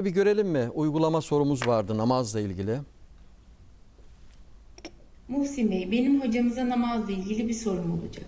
Bir görelim mi? Uygulama sorumuz vardı namazla ilgili. Muhsin Bey, benim hocamıza namazla ilgili bir sorum olacak.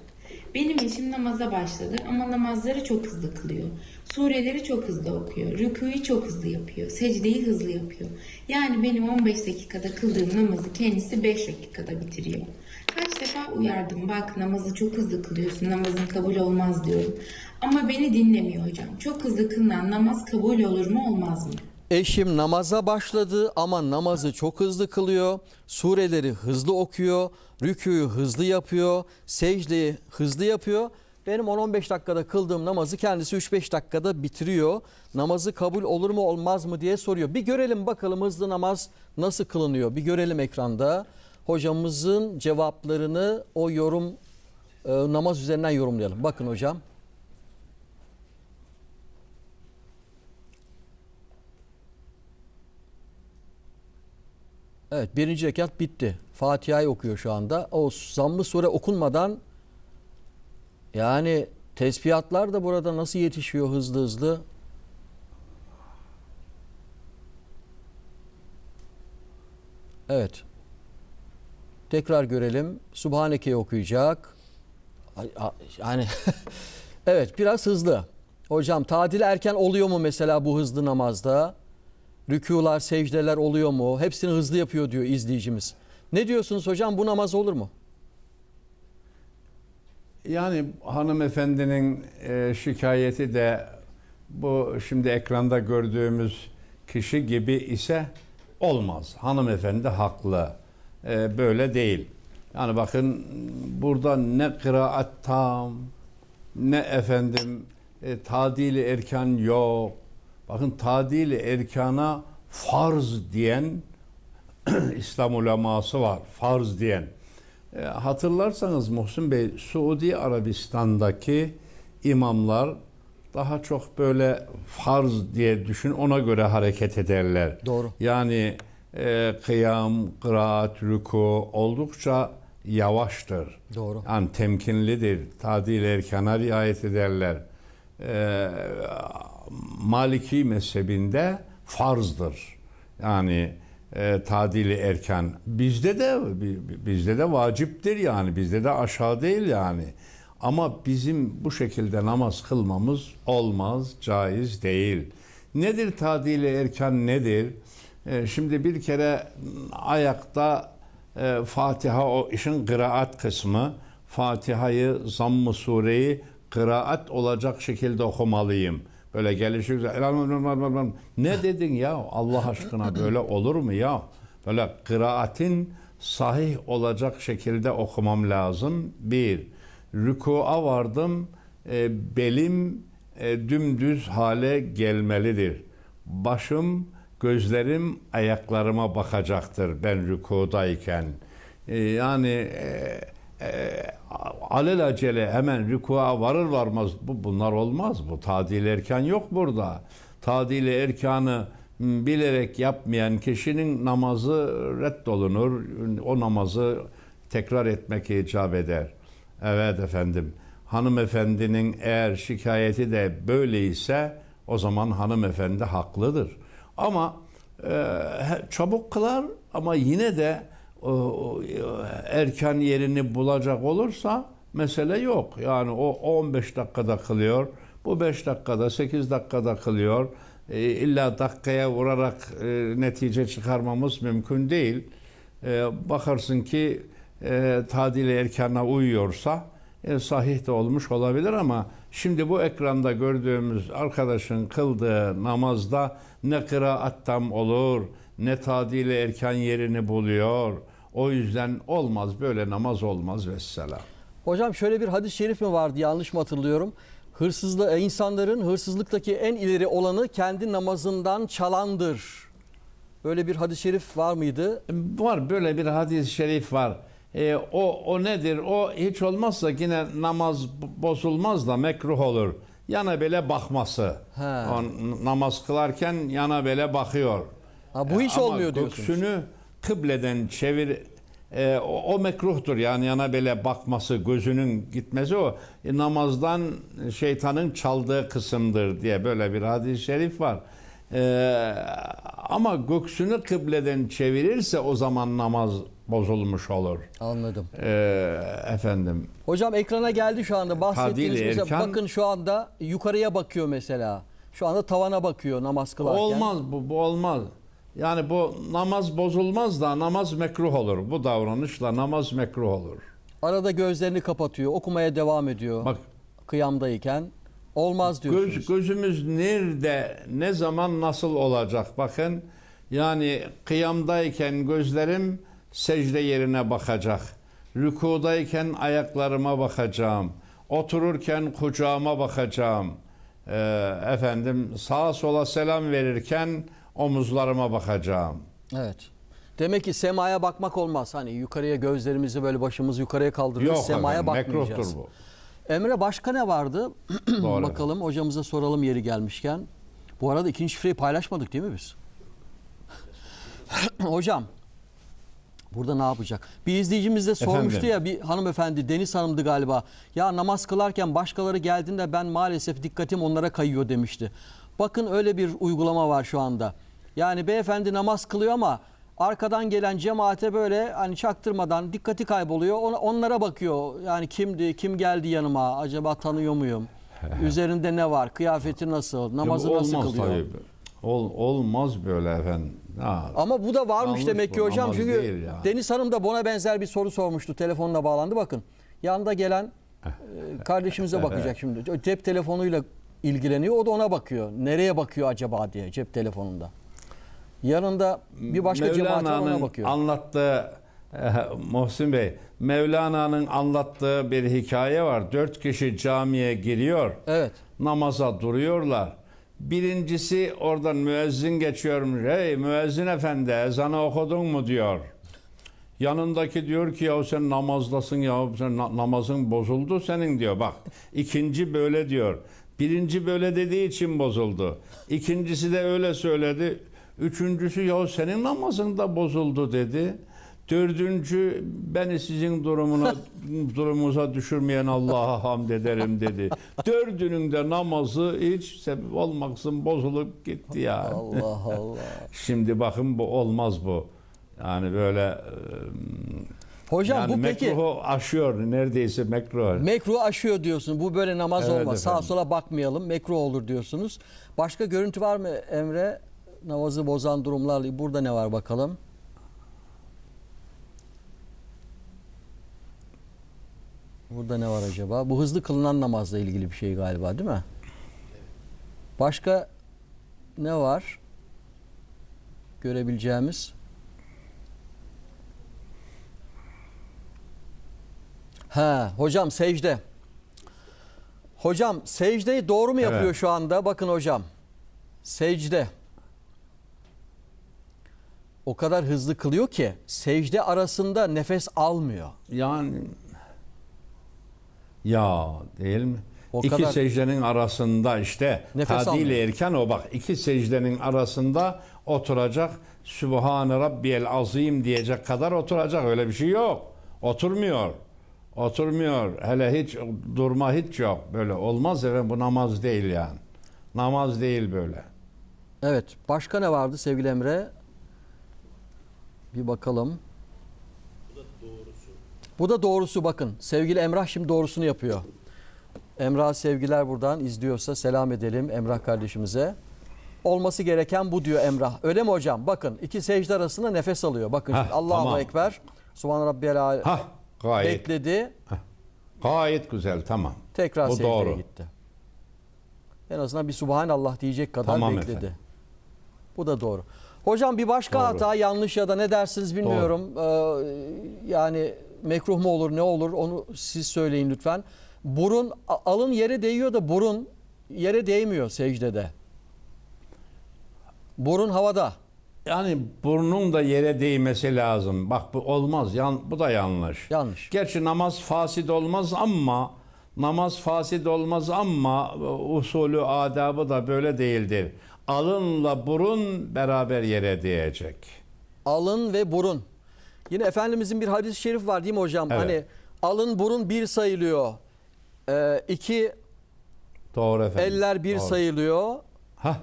Benim eşim namaza başladı ama namazları çok hızlı kılıyor. Sureleri çok hızlı okuyor. Rükûyu çok hızlı yapıyor. Secdeyi hızlı yapıyor. Yani benim 15 dakikada kıldığım namazı kendisi 5 dakikada bitiriyor. Kaç defa uyardım. Bak namazı çok hızlı kılıyorsun. Namazın kabul olmaz diyorum. Ama beni dinlemiyor hocam. Çok hızlı kılınan namaz kabul olur mu olmaz mı? Eşim namaza başladı ama namazı çok hızlı kılıyor. Sureleri hızlı okuyor. Rüküyü hızlı yapıyor. Secdeyi hızlı yapıyor. Benim 10-15 dakikada kıldığım namazı kendisi 3-5 dakikada bitiriyor. Namazı kabul olur mu olmaz mı diye soruyor. Bir görelim bakalım hızlı namaz nasıl kılınıyor. Bir görelim ekranda. Hocamızın cevaplarını o yorum e, namaz üzerinden yorumlayalım. Bakın hocam. Evet birinci rekat bitti. Fatiha'yı okuyor şu anda. O zammı sure okunmadan yani tesbihatlar da burada nasıl yetişiyor hızlı hızlı? Evet. Tekrar görelim. Subhaneke'yi okuyacak. Yani evet biraz hızlı. Hocam tadil erken oluyor mu mesela bu hızlı namazda? Rükular, secdeler oluyor mu? Hepsini hızlı yapıyor diyor izleyicimiz. Ne diyorsunuz hocam bu namaz olur mu? Yani hanımefendinin e, şikayeti de bu şimdi ekranda gördüğümüz kişi gibi ise olmaz. Hanımefendi haklı. E, böyle değil. Yani bakın burada ne kıraat tam ne efendim e, tadili erkan yok. Bakın tadili erkana farz diyen İslam uleması var. Farz diyen. E, hatırlarsanız Muhsin Bey, Suudi Arabistan'daki imamlar daha çok böyle farz diye düşün, ona göre hareket ederler. Doğru. Yani e, kıyam, kıraat, rüku oldukça yavaştır. Doğru. Yani temkinlidir. Tadil erkana riayet ederler. E, Maliki mezhebinde farzdır. Yani e, tadili erken. Bizde de bi- bizde de vaciptir yani. Bizde de aşağı değil yani. Ama bizim bu şekilde namaz kılmamız olmaz, caiz değil. Nedir tadili erken nedir? E, şimdi bir kere ayakta e, Fatiha o işin kıraat kısmı. Fatiha'yı, zamm-ı sureyi kıraat olacak şekilde okumalıyım. Böyle gelişi. Ne dedin ya Allah aşkına böyle olur mu ya? Böyle kıraatin sahih olacak şekilde okumam lazım. Bir, rükua vardım. e, belim e, dümdüz hale gelmelidir. Başım, gözlerim ayaklarıma bakacaktır ben rükudayken. E, yani e, e, alelacele hemen rükua varır varmaz bu bunlar olmaz. Bu tadil erken yok burada. Tadil erkanı bilerek yapmayan kişinin namazı reddolunur. O namazı tekrar etmek icap eder. Evet efendim. Hanımefendinin eğer şikayeti de böyleyse o zaman hanımefendi haklıdır. Ama e, çabuk kılar ama yine de o, erken yerini bulacak olursa mesele yok. Yani o 15 dakikada kılıyor, bu 5 dakikada, 8 dakikada kılıyor. E, illa dakikaya vurarak e, netice çıkarmamız mümkün değil. E, bakarsın ki e, tadil erkana uyuyorsa e, sahih de olmuş olabilir ama şimdi bu ekranda gördüğümüz arkadaşın kıldığı namazda ne kıraat tam olur ne tadil erken yerini buluyor. O yüzden olmaz böyle namaz olmaz vesselam. Hocam şöyle bir hadis-i şerif mi vardı yanlış mı hatırlıyorum? Hırsızlı e, insanların hırsızlıktaki en ileri olanı kendi namazından çalandır. Böyle bir hadis-i şerif var mıydı? Var böyle bir hadis-i şerif var. E, o o nedir? O hiç olmazsa yine namaz bozulmaz da mekruh olur. Yana böyle bakması. He. O namaz kılarken yana böyle bakıyor. Ha, bu hiç Ama olmuyor diyorsunuz. göksünü kıbleden çevir e, o, o mekruhtur yani yana böyle bakması gözünün gitmesi o E, namazdan şeytanın çaldığı kısımdır diye böyle bir hadis-i şerif var. Ee, ama göksünü kıbleden çevirirse o zaman namaz bozulmuş olur. Anladım. Ee, efendim Hocam ekrana geldi şu anda bahsettiğiniz Tadil mesela erken- bakın şu anda yukarıya bakıyor mesela. Şu anda tavana bakıyor namaz kılarken. olmaz bu, bu olmaz. Yani bu namaz bozulmaz da namaz mekruh olur. Bu davranışla namaz mekruh olur. Arada gözlerini kapatıyor, okumaya devam ediyor. Bak kıyamdayken olmaz diyorsunuz. Göz, gözümüz nerede, ne zaman, nasıl olacak? Bakın yani kıyamdayken gözlerim secde yerine bakacak. Rükudayken ayaklarıma bakacağım. Otururken kucağıma bakacağım. Ee, efendim sağa sola selam verirken omuzlarıma bakacağım. Evet. Demek ki semaya bakmak olmaz. Hani yukarıya gözlerimizi böyle başımızı yukarıya kaldırıyoruz. Yok semaya efendim, bakmayacağız. mekruhtur bu. Emre başka ne vardı? Doğru. Bakalım hocamıza soralım yeri gelmişken. Bu arada ikinci şifreyi paylaşmadık değil mi biz? Hocam burada ne yapacak? Bir izleyicimiz de sormuştu Efendim? ya bir hanımefendi Deniz Hanım'dı galiba. Ya namaz kılarken başkaları geldiğinde ben maalesef dikkatim onlara kayıyor demişti. Bakın öyle bir uygulama var şu anda. Yani beyefendi namaz kılıyor ama arkadan gelen cemaate böyle hani çaktırmadan dikkati kayboluyor. Ona- onlara bakıyor. Yani kimdi, kim geldi yanıma? Acaba tanıyor muyum? Üzerinde ne var? Kıyafeti nasıl? Namazı nasıl kılıyor? tabii. Ol, olmaz böyle efendim. Ha, Ama bu da varmış Yanlış demek ki bu, hocam. Çünkü değil ya. Deniz Hanım da buna benzer bir soru sormuştu. Telefonla bağlandı bakın. Yanında gelen e, kardeşimize bakacak şimdi. Cep telefonuyla ilgileniyor. O da ona bakıyor. Nereye bakıyor acaba diye cep telefonunda. Yanında bir başka cemaat var ona Mevlana'nın bakıyor. anlattığı eh, Muhsin Bey, Mevlana'nın anlattığı bir hikaye var. Dört kişi camiye giriyor, Evet. namaza duruyorlar. Birincisi oradan müezzin geçiyormuş. Hey müezzin efendi ezanı okudun mu diyor. Yanındaki diyor ki ya sen namazdasın ya sen na- namazın bozuldu senin diyor. Bak ikinci böyle diyor. Birinci böyle dediği için bozuldu. İkincisi de öyle söyledi. Üçüncüsü ya senin namazın da bozuldu dedi. Dördüncü beni sizin durumuna durumunuza düşürmeyen Allah'a hamd ederim dedi. Dördünün de namazı hiç sebep olmaksın bozulup gitti ya. Allah Allah. Şimdi bakın bu olmaz bu. Yani böyle Hocam yani bu peki mekruhu aşıyor neredeyse mekruh. mekruh aşıyor diyorsun. Bu böyle namaz Evet olmaz. Sağa efendim. sola bakmayalım. Mekruh olur diyorsunuz. Başka görüntü var mı Emre? Namazı bozan durumlarla burada ne var bakalım? Burada ne var acaba? Bu hızlı kılınan namazla ilgili bir şey galiba değil mi? Başka ne var? Görebileceğimiz. Ha, hocam secde. Hocam secdeyi doğru mu yapıyor Evet. şu anda? Bakın hocam. Secde. O kadar hızlı kılıyor ki secde arasında nefes almıyor. Yani ya değil mi? O iki kadar- secdenin arasında işte Nefes tadil almıyor. erken o bak iki secdenin arasında oturacak Sübhane Rabbiyel Azim diyecek kadar oturacak öyle bir şey yok. Oturmuyor. Oturmuyor. Hele hiç durma hiç yok. Böyle olmaz efendim bu namaz değil yani. Namaz değil böyle. Evet. Başka ne vardı sevgili Emre? Bir bakalım. Bu da doğrusu bakın. Sevgili Emrah şimdi doğrusunu yapıyor. Emrah sevgiler buradan izliyorsa selam edelim Emrah kardeşimize. Olması gereken bu diyor Emrah. Öyle mi hocam? Bakın iki secde arasında nefes alıyor. Bakın Heh, şimdi Allahu tamam. Ekber. Subhan Rabbiyel Hah gayet bekledi. gayet güzel tamam. Tekrar Bu secdeye doğru. gitti. En azından bir Subhanallah diyecek kadar Tamam bekledi. efendim. Bu da doğru. Hocam bir başka Doğru. hata yanlış ya da ne dersiniz bilmiyorum. Ee, yani mekruh mu olur ne olur onu siz söyleyin lütfen. Burun alın yere değiyor da burun yere değmiyor secdede. Burun havada. Yani burnun da yere değmesi lazım. Bak bu olmaz. Yan, bu da yanlış. Yanlış. Gerçi namaz fasit olmaz ama namaz fasit olmaz ama usulü adabı da böyle değildir. Alınla burun beraber yere değecek. Alın ve burun. Yine Efendimizin bir hadis-i şerif var değil mi hocam? Evet. Hani alın burun bir sayılıyor. Ee, iki Doğru efendim. eller bir Doğru. sayılıyor. Hah.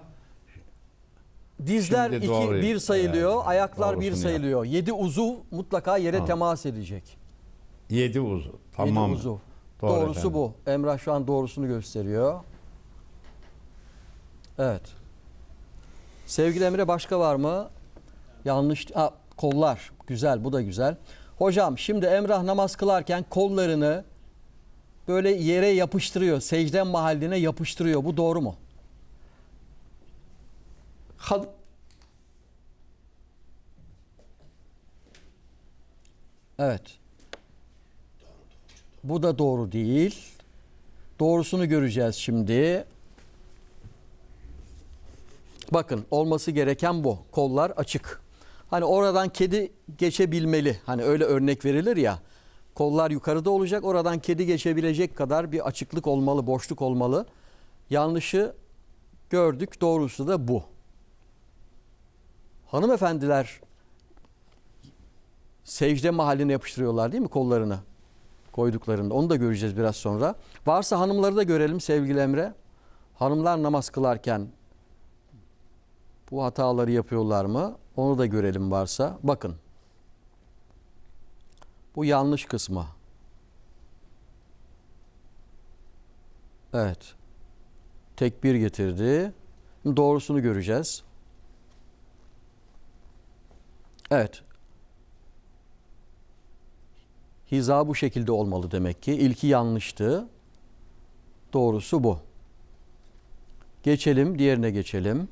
Dizler Şimdi 2 doğru. 1 sayılıyor, Evet, ayaklar 1 doğrusunu yap. sayılıyor. 7 uzuv mutlaka yere Ha. temas edecek. Yedi uzuv. 7 Tamam. uzuv. Doğru Doğrusu efendim. bu. Emrah şu an doğrusunu gösteriyor. Evet. Sevgili Emre başka var mı? Yanlış. Ha, kollar. Güzel bu da güzel. Hocam şimdi Emrah namaz kılarken kollarını böyle yere yapıştırıyor. Secde mahalline yapıştırıyor. Bu doğru mu? Kad- Evet. Bu da doğru değil. Doğrusunu göreceğiz şimdi. Bakın olması gereken bu. Kollar açık. Hani oradan kedi geçebilmeli. Hani öyle örnek verilir ya. Kollar yukarıda olacak. Oradan kedi geçebilecek kadar bir açıklık olmalı, boşluk olmalı. Yanlışı gördük. Doğrusu da bu. Hanımefendiler secde mahalline yapıştırıyorlar değil mi kollarını koyduklarında. Onu da göreceğiz biraz sonra. Varsa hanımları da görelim sevgili Emre. Hanımlar namaz kılarken bu hataları yapıyorlar mı? Onu da görelim varsa. Bakın. Bu yanlış kısmı. Evet. Tekbir getirdi. Doğrusunu göreceğiz. Evet. Hiza bu şekilde olmalı demek ki. İlki yanlıştı. Doğrusu bu. Geçelim, diğerine geçelim.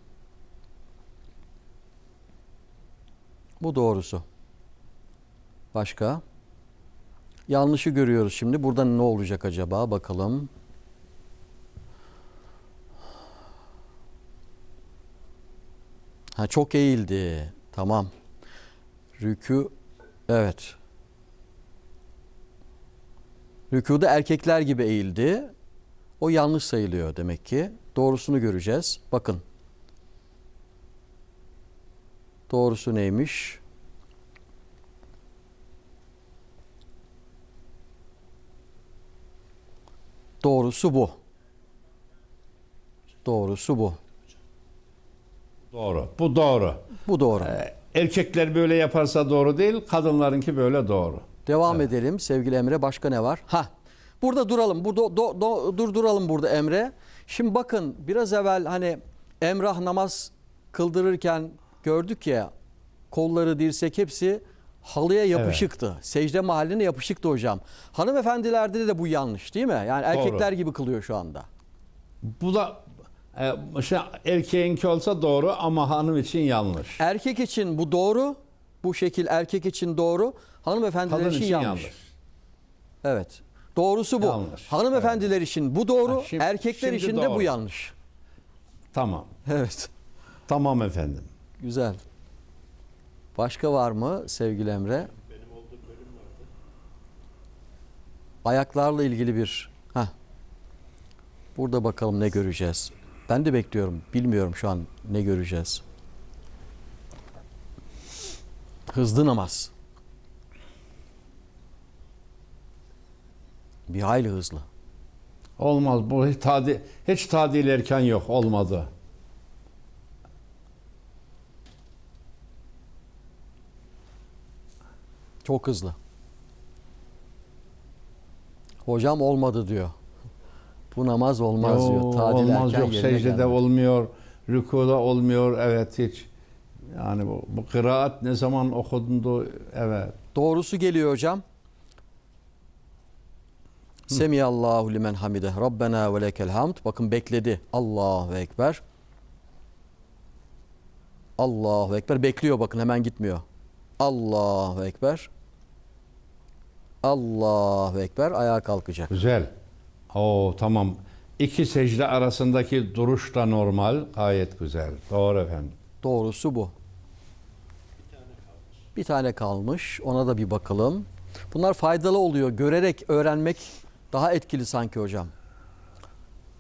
Bu doğrusu. Başka? Yanlışı görüyoruz şimdi. Burada ne olacak acaba? Bakalım. Ha çok eğildi. Tamam. Rükü evet. Rükuda erkekler gibi eğildi. O yanlış sayılıyor demek ki. Doğrusunu göreceğiz. Bakın. Doğrusu neymiş? Doğrusu bu. Doğrusu bu. Doğru. Bu doğru. Bu doğru. Ee, Erkekler böyle yaparsa doğru değil, kadınlarınki böyle doğru. Devam edelim sevgili Emre. Başka ne var? Ha. Burada duralım. Burada do- do- dur duralım burada Emre. Şimdi bakın biraz evvel hani Emrah namaz kıldırırken gördük ya kolları dirsek hepsi halıya yapışıktı. Secde mahalline yapışıktı hocam. Hanımefendilerde de bu yanlış değil mi? Yani erkekler gibi kılıyor şu anda. Bu da e, şey, erkeğinki olsa doğru ama hanım için yanlış. Erkek için bu doğru. Bu şekil erkek için doğru. Hanımefendiler Kadın için, için yanlış. yanlış. Evet. Doğrusu bu. Yanlış. Hanımefendiler için bu doğru. Ha, şimdi- erkekler şimdi için de bu doğru. yanlış. Tamam. Evet. Tamam efendim. Güzel. Başka var mı sevgili Emre? Ayaklarla ilgili bir. Heh. Burada bakalım ne göreceğiz. Ben de bekliyorum. Bilmiyorum şu an ne göreceğiz. Hızlı namaz. Bir hayli hızlı. Olmaz. Bu hiç tadi hiç tadil erken yok. Olmadı. Çok hızlı. Hocam olmadı diyor. Bu namaz olmaz Yo, diyor. Tadil olmaz yok. Secdede gelmedi. olmuyor. Rükuda olmuyor. Evet hiç. Yani bu, bu kıraat ne zaman okundu? Evet. Doğrusu geliyor hocam. Semiyallahu limen hamide. Rabbena ve lekel hamd. Bakın bekledi. Allahu ekber. Allahu ekber. Bekliyor bakın hemen gitmiyor. Allahu ekber. Allahu ekber. Ayağa kalkacak. Güzel. Oo tamam. İki secde arasındaki duruş da normal. Gayet güzel. Doğru efendim. Doğrusu bu. Bir tane kalmış. Ona da bir bakalım. Bunlar faydalı oluyor. Görerek öğrenmek daha etkili sanki hocam.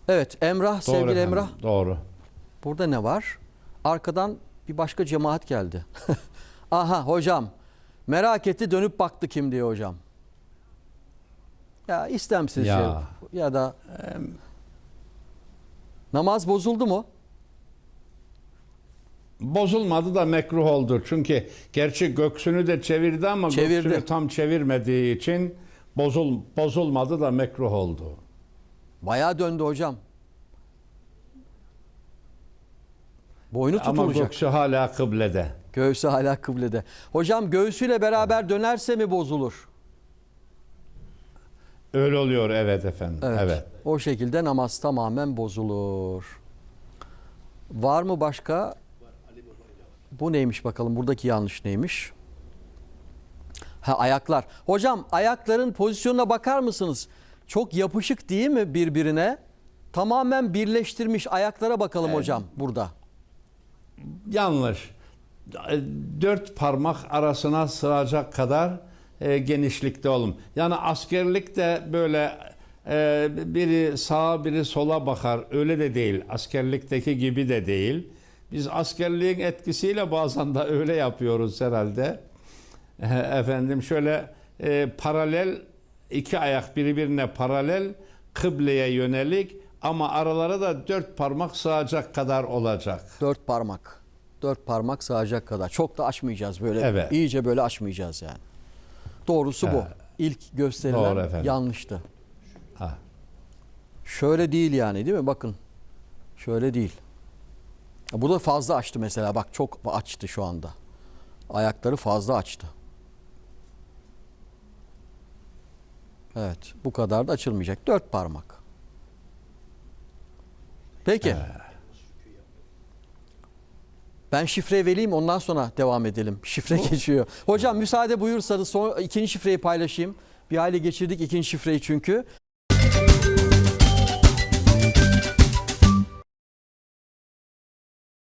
Evet Emrah, Doğru sevgili efendim, Emrah. Doğru. Burada ne var? Arkadan bir başka cemaat geldi. Aha hocam. Merak etti dönüp baktı kim diye hocam. Ya istemsizce ya, Ya. da namaz bozuldu mu? Bozulmadı da mekruh oldu. Çünkü gerçi göksünü de çevirdi ama Çevirdi. göksünü tam çevirmediği için bozul bozulmadı da mekruh oldu. Bayağı döndü hocam. Boynu Ama tutulacak. göksü hala kıblede. Göğsü hala kıblede. Hocam göğsüyle beraber dönerse mi bozulur? Öyle oluyor evet efendim. Evet. O şekilde namaz tamamen bozulur. Var mı başka? Bu neymiş bakalım? Buradaki yanlış neymiş? Ha ayaklar. Hocam ayakların pozisyonuna bakar mısınız? Çok yapışık değil mi birbirine? Tamamen birleştirmiş ayaklara bakalım hocam burada. Yanlış. Dört parmak arasına sığacak kadar e, genişlikte olun. Yani askerlikte böyle e, biri sağa biri sola bakar. Öyle de değil. Askerlikteki gibi de değil. Biz askerliğin etkisiyle bazen de öyle yapıyoruz herhalde. E, Efendim şöyle e, paralel iki ayak birbirine paralel kıbleye yönelik ama aralara da dört parmak sığacak kadar olacak. Dört parmak. Dört parmak sığacak kadar. Çok da açmayacağız böyle. Evet. İyice böyle açmayacağız yani. Doğrusu bu. İlk gösterilen Doğru efendim. yanlıştı. Ha. Şöyle değil yani değil mi? Bakın. Şöyle değil. Bu da fazla açtı mesela. Bak çok açtı şu anda. Ayakları fazla açtı. Evet. Bu kadar da açılmayacak. Dört parmak. Peki. Ben şifre vereyim ondan sonra devam edelim. Şifre geçiyor. Hocam müsaade buyursanız son, ikinci şifreyi paylaşayım. Bir aile geçirdik ikinci şifreyi çünkü.